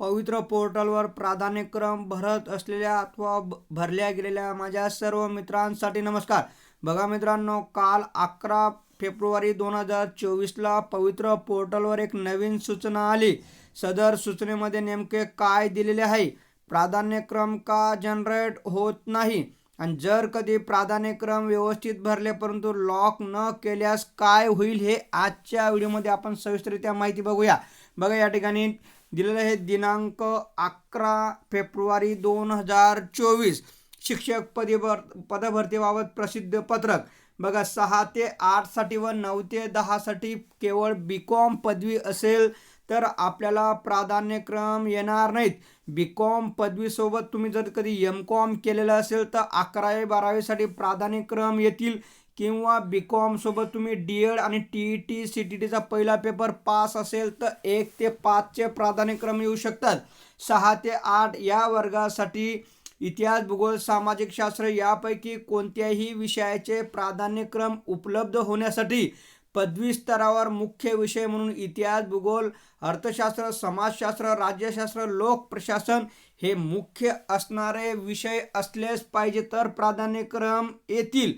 पवित्र पोर्टलवर प्राधान्यक्रम भरत असलेल्या अथवा भरल्या गेलेल्या माझ्या सर्व मित्रांसाठी नमस्कार. बघा मित्रांनो काल अकरा फेब्रुवारी दोन हजार चोवीसला पवित्र पोर्टलवर एक नवीन सूचना आली. सदर सूचनेमध्ये नेमके काय दिलेले आहे? प्राधान्यक्रम का जनरेट होत नाही? आणि जर कधी प्राधान्यक्रम व्यवस्थित भरले परंतु लॉक न केल्यास काय होईल हे आजच्या व्हिडिओमध्ये आपण सविस्तरित्या माहिती बघूया. बघा या ठिकाणी दिलेलं आहे दिनांक अकरा फेब्रुवारी दोन हजार चोवीस. शिक्षक पदभर पदभरतीबाबत प्रसिद्ध पत्रक. बघा सहा ते आठसाठी व नऊ ते दहासाठी केवळ बी कॉम पदवी असेल तर आपल्याला प्राधान्यक्रम येणार नाहीत. बी कॉम पदवीसोबत तुम्ही जर कधी एम कॉम केलेलं असेल तर अकरावी बारावीसाठी प्राधान्यक्रम येतील. किंवा बी कॉमसोबत तुम्ही डी एड आणि T E T C T टीचा पहिला पेपर पास असेल तर एक ते पाचचे प्राधान्यक्रम येऊ शकतात. सहा ते आठ या वर्गासाठी इतिहास भूगोल सामाजिक शास्त्र यापैकी कोणत्याही विषयाचे प्राधान्यक्रम उपलब्ध होण्यासाठी पदवी स्तरावर मुख्य विषय म्हणून इतिहास भूगोल अर्थशास्त्र समाजशास्त्र राज्यशास्त्र लोक प्रशासन हे मुख्य असणारे विषय असलेच पाहिजे तर प्राधान्यक्रम येतील.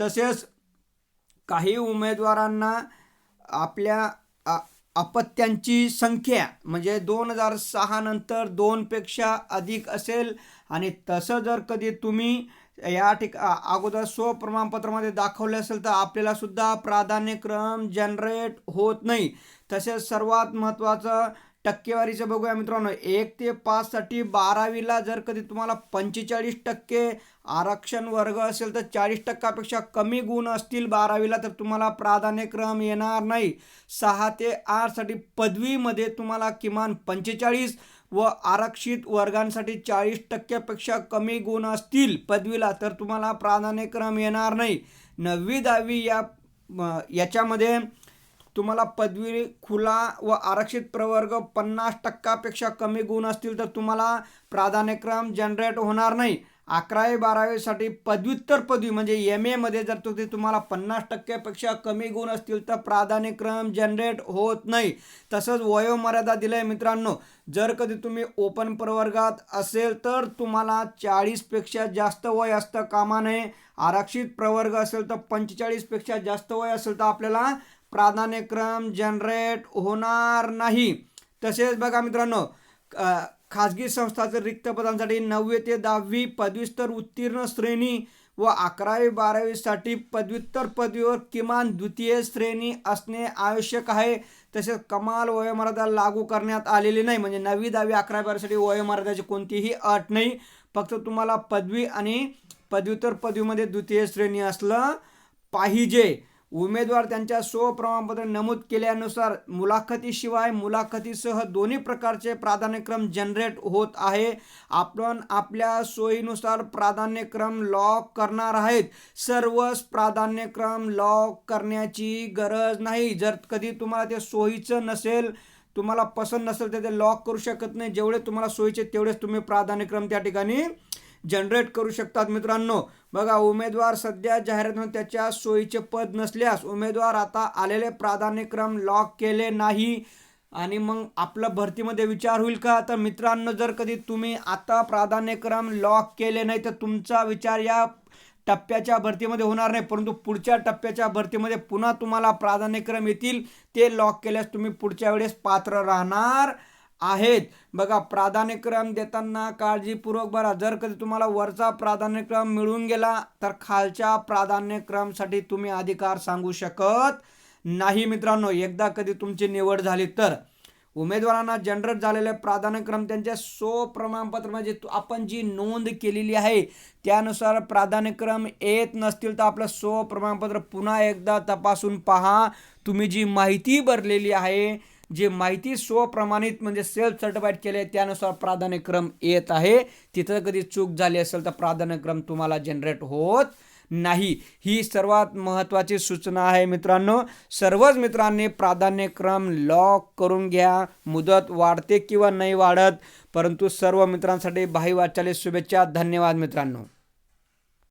तसेच काही उमेदवारांना आपल्या अपत्यांची संख्या म्हणजे दोन हजार सहा नंतर दोनपेक्षा अधिक असेल. आणि तसं जर कधी तुम्ही या ठिका अगोदर स्व प्रमाणपत्रामध्ये दाखवले असेल तर आपल्याला सुद्धा प्राधान्यक्रम जनरेट होत नाही. तसेच सर्वात महत्त्वाचं टक्केवारीचं बघूया मित्रांनो. एक ते पाचसाठी बारावीला जर कधी तुम्हाला पंचेचाळीस टक्के आरक्षण वर्ग असेल तर चाळीस टक्क्यापेक्षा कमी गुण असतील बारावीला तर तुम्हाला प्राधान्यक्रम येणार नाही. सहा ते आठसाठी पदवीमध्ये तुम्हाला किमान पंचेचाळीस व आरक्षित वर्गांसाठी चाळीस टक्क्यापेक्षा कमी गुण असतील पदवीला तर तुम्हाला प्राधान्यक्रम येणार नाही. नववी दहावी या याच्यामध्ये तुम्हाला पदवी खुला व आरक्षित प्रवर्ग पन्नास टक्कापेक्षा कमी गुण असतील तर तुम्हाला प्राधान्यक्रम जनरेट होणार नाही. अकरावी बारावीसाठी पदव्युत्तर पदवी म्हणजे एम एमध्ये जर तो ते तुम्हाला पन्नास टक्क्यापेक्षा कमी गुण असतील तर प्राधान्यक्रम जनरेट होत नाही. तसंच वयोमर्यादा दिलं आहे मित्रांनो जर कधी तुम्ही ओपन प्रवर्गात असेल तर तुम्हाला चाळीसपेक्षा जास्त वय असतं कामा नये. आरक्षित प्रवर्ग असेल तर पंचेचाळीसपेक्षा जास्त वय असेल तर आपल्याला प्राधान्यक्रम जनरेट होणार नाही. तसेच बघा मित्रांनो खाजगी संस्थांचे रिक्त पदांसाठी नववी ते दहावी पदव्युत्तर उत्तीर्ण श्रेणी व अकरावी बारावीसाठी पदव्युत्तर पदवीवर किमान द्वितीय श्रेणी असणे आवश्यक आहे. तसेच कमाल वयोमर्यादा लागू करण्यात आलेली नाही. म्हणजे नववी दहावी अकरावी बारावीसाठी वयोमर्यादाची कोणतीही अट नाही. फक्त तुम्हाला पदवी आणि पदव्युत्तर पदवीमध्ये द्वितीय श्रेणी असलं पाहिजे. उमेदवार त्यांच्या स्वप्रमाणपत्र नमूद केल्यानुसार मुलाखतीशिवाय मुलाखतीसह दोन्ही प्रकारचे प्राधान्यक्रम जनरेट होत आहे. आपण आपल्या सोयीनुसार प्राधान्यक्रम लॉक करणार आहेत. सर्वच प्राधान्यक्रम लॉक करण्याची गरज नाही. जर कधी तुम्हाला ते सोयीचं नसेल तुम्हाला पसंत नसेल तर ते लॉक करू शकत नाही. जेवढे तुम्हाला सोयीचे तेवढेच तुम्ही प्राधान्यक्रम त्या ठिकाणी जनरेट करू शकतात मित्रांनो. बघा उमेदवार सध्या जाहिरातीमध्ये त्याच्या सोयीचे पद नसल्यास उमेदवार आता आलेले प्राधान्यक्रम लॉक केले नाही. आणि मग आपलं भरतीमध्ये विचार होईल का? तर मित्रांनो जर कधी तुम्ही आता प्राधान्यक्रम लॉक केले नाही तर तुमचा विचार या टप्प्याच्या भरतीमध्ये होणार नाही. परंतु पुढच्या टप्प्याच्या भरतीमध्ये पुन्हा तुम्हाला प्राधान्यक्रम येतील. ते लॉक केल्यास तुम्ही पुढच्या वेळेस पात्र राहणार. आहेत. बघा प्राधान्यक्रम देताना काळजीपूर्वक भरा जर कधी तुम्हाला वरचा प्राधान्यक्रम मिळून गेला तर खालच्या प्राधान्यक्रमसाठी तुम्ही अधिकार सांगू शकत नाही मित्रांनो. एकदा कधी तुमची निवड झाली तर. उमेदवारांना जनरेट झालेले प्राधान्यक्रम त्यांच्या स्व प्रमाणपत्र म्हणजे आपण जी नोंद केलेली आहे त्यानुसार प्राधान्यक्रम येत नसतील तर आपलं सो प्रमाणपत्र पुन्हा एकदा तपासून पहा. तुम्ही जी माहिती भरलेली आहे जे माहिती स्वप्रमाणित म्हणजे सेल्फ सर्टिफाईड केले त्यानुसार प्राधान्यक्रम येत आहे. तिथं कधी चूक झाली असेल तर प्राधान्यक्रम तुम्हाला जनरेट होत नाही. ही सर्वात महत्त्वाची सूचना आहे मित्रांनो. सर्वच मित्रांनी प्राधान्यक्रम लॉक करून घ्या. मुदत वाढते किंवा नाही वाढत परंतु सर्व मित्रांसाठी भाई वाचाले शुभेच्छा. धन्यवाद मित्रांनो.